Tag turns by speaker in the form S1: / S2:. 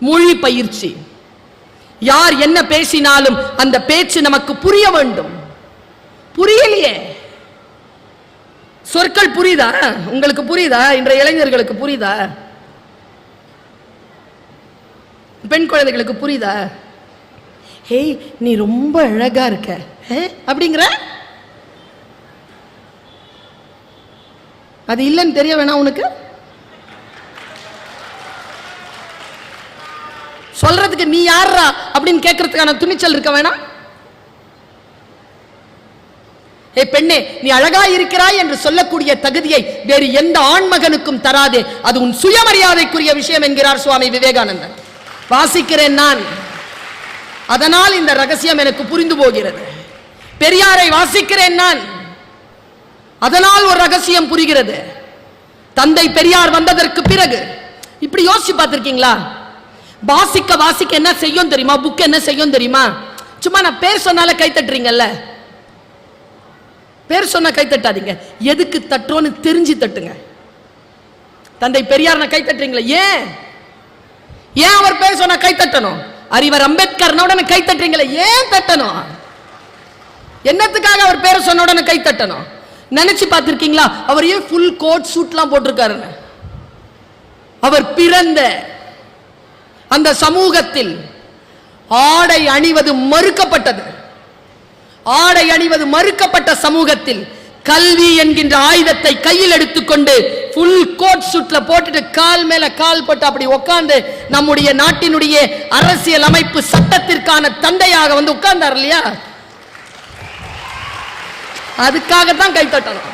S1: மொழி பயிற்சி. யார் என்ன பேசினாலும் அந்த பேச்சு நமக்கு புரிய வேண்டும். புரியலையே. சொற்கள் புரியுதா? உங்களுக்கு புரியுதா? இன்றைய இளைஞர்களுக்கு புரியுதா? பெண் குழந்தைகளுக்கு புரியுதா? ஹேய் நீ ரொம்ப அழகா இருக்க. அப்படிங்கிற? அது இல்லைன்னு தெரிய வேணாம் உனக்கு? சொல்றதுக்கு நீ யாரா அப்படின்னு கேட்கறதுக்கான துணிச்சல் இருக்க வேணாம். ஏ பெண்ணே நீ அழகா இருக்கிறாய் என்று சொல்லக்கூடிய தகுதியை வேறு எந்த ஆண்மகனுக்கும் தராதே. அது உன் சுயமரியாதைக்குரிய விஷயம் என்கிறார் சுவாமி விவேகானந்தன். வாசிக்கிறேன் நான். அதனால் இந்த ரகசியம் எனக்கு புரிந்து போகிறது. பெரியாரை வாசிக்கிறேன் நான். அதனால் ஒரு ரகசியம் புரிகிறது. தந்தை பெரியார் வந்ததற்கு பிறகு. இப்படி யோசிச்சு பார்த்திருக்கீங்களா? வாசிக்க வாசிக்க என்ன செய்யும் தெரியுமா? புக் என்ன செய்யும் தெரியுமா? சும்மா நான் பேர் சொன்னால கை தட்டுறீங்கல்ல? பேர் சொன்னா கை தட்டாதீங்க. எதுக்கு தட்டுறோன்னு தெரிஞ்சு தட்டுங்க. தந்தை பெரியார் கை தட்டுறீங்களா? ஏன்? ஏன் அவர் பேர் சொன்னா கை தட்டணும்? அறிவர் அம்பேத்கர் உடனே கை தட்டுறீங்களா? ஏன் தட்டணும்? என்னத்துக்காக அவர் பேரை சொன்ன உடனே கை தட்டணும்? நினைச்சு பார்த்திருக்கீங்களா? அவர் ஏன் ஃபுல் கோட் சூட்லாம் போட்டிருக்காருன்னு? அவர் பிறந்த அந்த சமூகத்தில் ஆடை அணிவது மறுக்கப்பட்டது. ஆடை அணிவது மறுக்கப்பட்ட சமூகத்தில் கல்வி என்கின்ற ஆயுதத்தை கையில் எடுத்துக்கொண்டு ஃபுல் கோட் சுட்ல போட்டுட்டு கால் மேல கால் போட்டு அப்படி உட்கார்ந்து நம்முடைய நாட்டினுடைய அரசியல் அமைப்பு சட்டத்திற்கான தந்தையாக வந்து உட்கார்ந்தார் இல்லையா? அதுக்காகத்தான் கை தட்டணும்